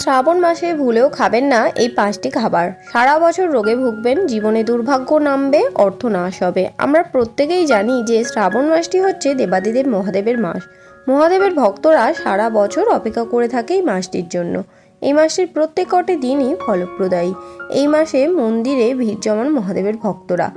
শ্রাবণ মাসে ভুলেও খাবেন না এই পাঁচটি খাবার। সারা বছর রোগে ভুগবেন, জীবনে দুর্ভাগ্য নামবে, অর্থ নাশ হবে। আমরা প্রত্যেকেই জানি যে শ্রাবণ মাসটি হচ্ছে দেবাদিদেব মহাদেবের মাস। মহাদেবের ভক্তরা সারা বছর অপেক্ষা করে থাকে এই মাসটির জন্য। এই মাসটির প্রত্যেক কটি দিনই ফলপ্রদায়ী। এই মাসে মন্দিরে ভিড় জমান মহাদেবের ভক্তরা।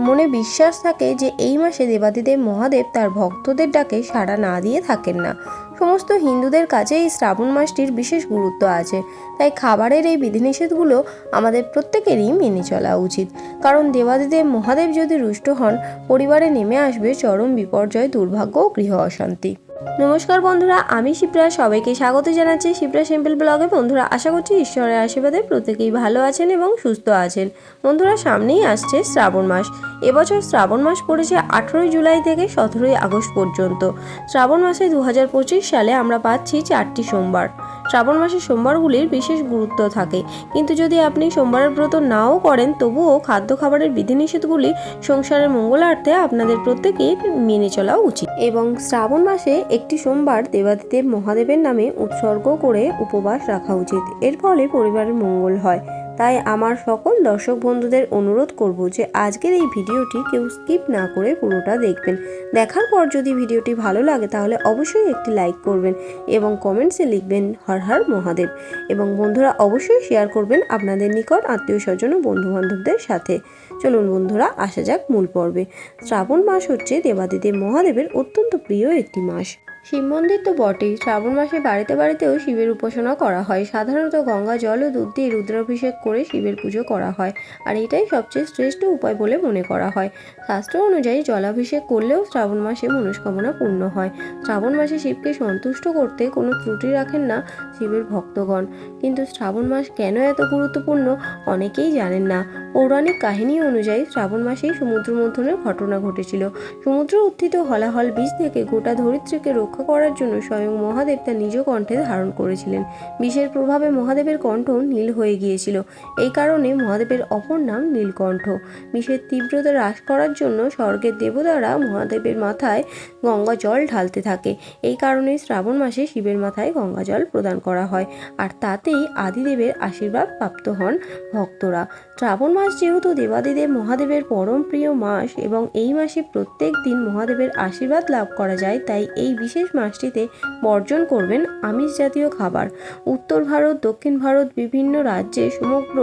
মনে বিশ্বাস থাকে যে এই মাসে দেবাদিদেব মহাদেব তার ভক্তদের ডাকে সাড়া না দিয়ে থাকেন না। সমস্ত হিন্দুদের কাছে এই শ্রাবণ মাসটির বিশেষ গুরুত্ব আছে। তাই খাবারের এই বিধিনিষেধগুলো আমাদের প্রত্যেকেরই মেনে চলা উচিত। কারণ দেবাদিদেব মহাদেব যদি রুষ্ট হন, পরিবারে নেমে আসবে চরম বিপর্যয়, দুর্ভাগ্য ও গৃহ অশান্তি। নমস্কার বন্ধুরা, আমি শিপ্রা। সবাইকে স্বাগত জানাচ্ছি শিপ্রা সিম্পল ব্লগে বন্ধুরা, আশা করছি ঈশ্বরের আশীর্বাদে প্রত্যেকেই ভালো আছেন এবং সুস্থ আছেন। বন্ধুরা, সামনেই আসছে শ্রাবণ মাস। এবছর শ্রাবণ মাস পড়েছে আঠেরোই জুলাই থেকে সতেরোই আগস্ট পর্যন্ত। শ্রাবণ মাসে দু হাজার পঁচিশ সালে আমরা পাচ্ছি চারটি সোমবার। শ্রাবণ মাসের সোমবারগুলির বিশেষ গুরুত্ব থাকে। কিন্তু যদি আপনি সোমবারের ব্রত নাও করেন, তবুও খাদ্য খাবারের বিধিনিষেধগুলি সংসারের মঙ্গলার্থে আপনাদের প্রত্যেকেই মেনে চলা উচিত। এবং শ্রাবণ মাসে একটি সোমবার দেবাদিদেব মহাদেবের নামে উৎসর্গ করে উপবাস রাখা উচিত। এর ফলে পরিবারের মঙ্গল হয়। তাই আমার সকল দর্শক বন্ধুদের অনুরোধ করব যে আজকের এই ভিডিওটি কেউ স্কিপ না করে পুরোটা দেখবেন। দেখার পর যদি ভিডিওটি ভালো লাগে তাহলে অবশ্যই একটি লাইক করবেন এবং কমেন্টসে লিখবেন হর হর মহাদেব। এবং বন্ধুরা অবশ্যই শেয়ার করবেন আপনাদের নিকট আত্মীয় স্বজন ও বন্ধুবান্ধবদের সাথে। চলুন বন্ধুরা, আসা যাক মূল পর্বে। শ্রাবণ মাস হচ্ছে দেবাদিদেব মহাদেবের অত্যন্ত প্রিয় একটি মাস। শিব মন্দির তো বটেই। শ্রাবণ মাসে বাড়িতে বাড়িতেও শিবের উপাসনা করা হয়। সাধারণত গঙ্গা জল ও দুধ দিয়ে রুদ্রাভিষেক করে শিবের পুজো করা হয়। আর এটাই সবচেয়ে শ্রেষ্ঠ উপায় বলে মনে করা হয়। শাস্ত্র অনুযায়ী জলাভিষেক করলেও শ্রাবণ মাসে মনস্কামনা পূর্ণ হয়। শ্রাবণ মাসে শিবকে সন্তুষ্ট করতে কোনো ত্রুটি রাখেন না শিবের ভক্তগণ। কিন্তু শ্রাবণ মাস কেন এত গুরুত্বপূর্ণ অনেকেই জানেন না। পৌরাণিক কাহিনী অনুযায়ী শ্রাবণ মাসেই সমুদ্র মন্থনের ঘটনা ঘটেছিল। সমুদ্র উত্থিত হলাহল বীজ থেকে গোটা ধরিত্রীকে রক্ষা করার জন্য স্বয়ং মহাদেব তার নিজ কণ্ঠে ধারণ করেছিলেন। বিষের প্রভাবে মহাদেবের কণ্ঠ নীল হয়ে গিয়েছিল। এই কারণে মহাদেবের অপর নাম নীলকণ্ঠ। বিষের তীব্রতা হ্রাস করার জন্য স্বর্গের দেবতারা মহাদেবের মাথায় গঙ্গা জল ঢালতে থাকে। এই কারণে শ্রাবণ মাসে শিবের মাথায় গঙ্গা জল প্রদান করা হয়। আর তাতেই আদিদেবের আশীর্বাদ প্রাপ্ত হন ভক্তরা। শ্রাবণ মাস যেহেতু দেবাদিদেব মহাদেবের পরম প্রিয় মাস এবং এই মাসে প্রত্যেক দিন মহাদেবের আশীর্বাদ লাভ করা যায়, তাই এই বিশেষ মাসটিতে বর্জন করবেন আমিষ জাতীয় খাবার। উত্তর ভারত, দক্ষিণ ভারত বিভিন্ন রাজ্যে সমগ্র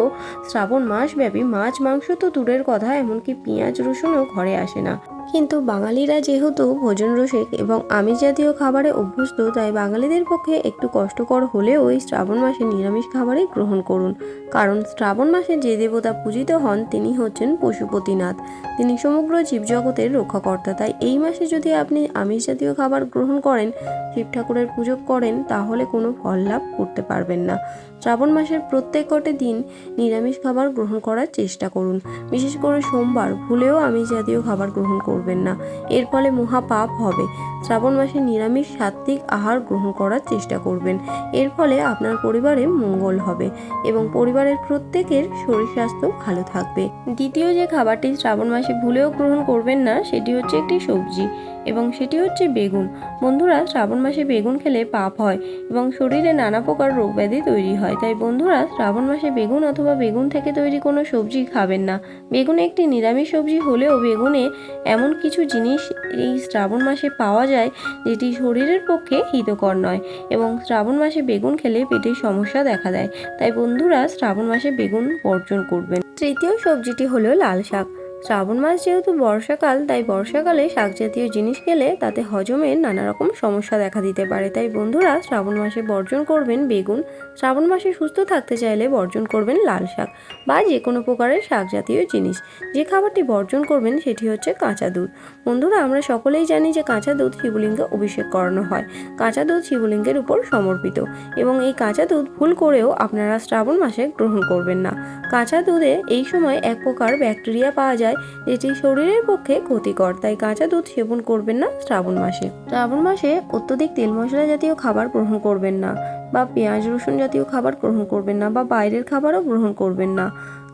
শ্রাবণ মাসব্যাপী মাছ, মাংস তো দূরের কথা, এমনকি পেঁয়াজ, রসুনও ঘরে আসে না। কিন্তু বাঙালিরা যেহেতু ভোজন রসিক এবং আমিষ জাতীয় খাবারে অভ্যস্ত, তাই বাঙালিদের পক্ষে একটু কষ্টকর হলেও এই শ্রাবণ মাসে নিরামিষ খাবারই গ্রহণ করুন। কারণ শ্রাবণ মাসে যে দেবতা পূজিত হন, তিনি হচ্ছেন পশুপতিনাথ। তিনি সমগ্র জীবজগতের রক্ষাকর্তা। তাই এই মাসে যদি আপনি আমিষ জাতীয় খাবার গ্রহণ করেন, শিব ঠাকুরের পুজো করেন, তাহলে কোনো ফল লাভ করতে পারবেন না। শ্রাবণ মাসের প্রত্যেক কটি দিন নিরামিষ খাবার গ্রহণ করার চেষ্টা করুন। বিশেষ করে সোমবার ভুলেও আমিষ জাতীয় খাবার গ্রহণ করবেন না। এর ফলে মহা পাপ হবে। শ্রাবণ মাসে নিরামিষ সাত্ত্বিক আহার গ্রহণ করার চেষ্টা করবেন। এর ফলে আপনার পরিবারে মঙ্গল হবে এবং পরিবারের প্রত্যেকের শরীর স্বাস্থ্য ভালো থাকবে। দ্বিতীয় যে খাবারটি শ্রাবণ মাসে ভুলেও গ্রহণ করবেন না, সেটি হচ্ছে একটি সবজি এবং সেটি হচ্ছে বেগুন। বন্ধুরা, শ্রাবণ মাসে বেগুন খেলে পাপ হয় এবং শরীরে নানা প্রকার রোগ ব্যাধি তৈরি হয়। তাই বন্ধুরা, শ্রাবণ মাসে বেগুন অথবা বেগুন থেকে তৈরি কোনো সবজি খাবেন না। বেগুন একটি নিরামিষ সবজি হলেও বেগুনে এমন কিছু জিনিস এই শ্রাবণ মাসে পাওয়া যায় যেটি শরীরের পক্ষে হিতকর নয় এবং শ্রাবণ মাসে বেগুন খেলে পেটের সমস্যা দেখা দেয়। তাই বন্ধুরা, শ্রাবণ মাসে বেগুন বর্জন করবেন। তৃতীয় সবজিটি হলো লাল শাক। শ্রাবণ মাস যেহেতু বর্ষাকাল, তাই বর্ষাকালে শাক জাতীয় জিনিস খেলে তাতে হজমের নানা রকম সমস্যা দেখা দিতে পারে। তাই বন্ধুরা, শ্রাবণ মাসে বর্জন করবেন বেগুন। শ্রাবণ মাসে সুস্থ থাকতে চাইলে বর্জন করবেন লাল শাক বা যে কোনো প্রকারের শাক জাতীয় জিনিস। যে খাবারটি বর্জন করবেন সেটি হচ্ছে কাঁচা দুধ। বন্ধুরা, আমরা সকলেই জানি যে কাঁচা দুধ শিবলিঙ্গে অভিষেক করানো হয়। কাঁচা দুধ শিবলিঙ্গের উপর সমর্পিত এবং এই কাঁচা দুধ ভুল করেও আপনারা শ্রাবণ মাসে গ্রহণ করবেন না। কাঁচা দুধে এই সময় এক প্রকার ব্যাকটেরিয়া পাওয়া যায় যেটি শরীরের পক্ষে ক্ষতিকর। তাই কাঁচা দুধ সেবন করবেন না শ্রাবণ মাসে। শ্রাবণ মাসে অত্যধিক তেল মশলা জাতীয় খাবার গ্রহণ করবেন না বা পেঁয়াজ রসুন জাতীয় খাবার গ্রহণ করবেন না বা বাইরের খাবারও গ্রহণ করবেন না।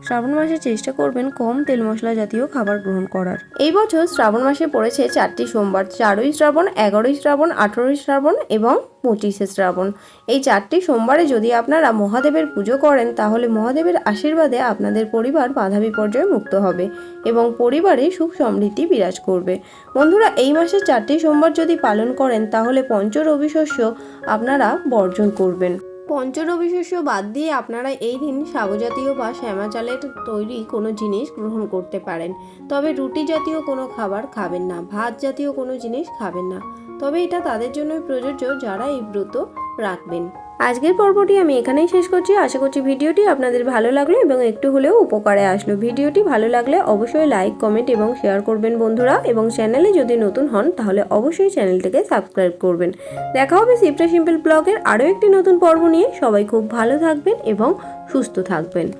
শ্রাবণ মাসে চেষ্টা করবেন কম তেল মশলা জাতীয় খাবার গ্রহণ করার। এই বছর শ্রাবণ মাসে পড়েছে চারটি সোমবার, চারই শ্রাবণ, এগারোই শ্রাবণ, আঠেরোই শ্রাবণ এবং পঁচিশে শ্রাবণ। এই চারটি সোমবারে যদি আপনারা মহাদেবের পুজো করেন, তাহলে মহাদেবের আশীর্বাদে আপনাদের পরিবার বাধা বিপর্যয় মুক্ত হবে এবং পরিবারে সুখ সমৃদ্ধি বিরাজ করবে। বন্ধুরা, এই মাসে চারটি সোমবার যদি পালন করেন, তাহলে পঞ্চ রবি শস্য আপনারা বর্জন করবেন। পঞ্চরবি শস্য বাদ দিয়ে আপনারা এই দিন সাবজাতীয় বা শ্যামা চালের তৈরি কোনো জিনিস গ্রহণ করতে পারেন। তবে রুটি জাতীয় কোনো খাবার খাবেন না, ভাত জাতীয় কোনো জিনিস খাবেন না। তবে এটা তাদের জন্যই প্রযোজ্য যারা এই ব্রত রাখবেন। আজকের পর্বটি আমি এখানেই শেষ করছি। আশা করছি ভিডিওটি আপনাদের ভালো লাগল এবং একটু হলেও উপকারে আসলো। ভিডিওটি ভালো লাগলে অবশ্যই লাইক, কমেন্ট এবং শেয়ার করবেন বন্ধুরা। এবং চ্যানেলে যদি নতুন হন, তাহলে অবশ্যই চ্যানেলটিকে সাবস্ক্রাইব করবেন। দেখা হবে সিপ্রা সিম্পল ব্লগের আরও একটি নতুন পর্ব নিয়ে। সবাই খুব ভালো থাকবেন এবং সুস্থ থাকবেন।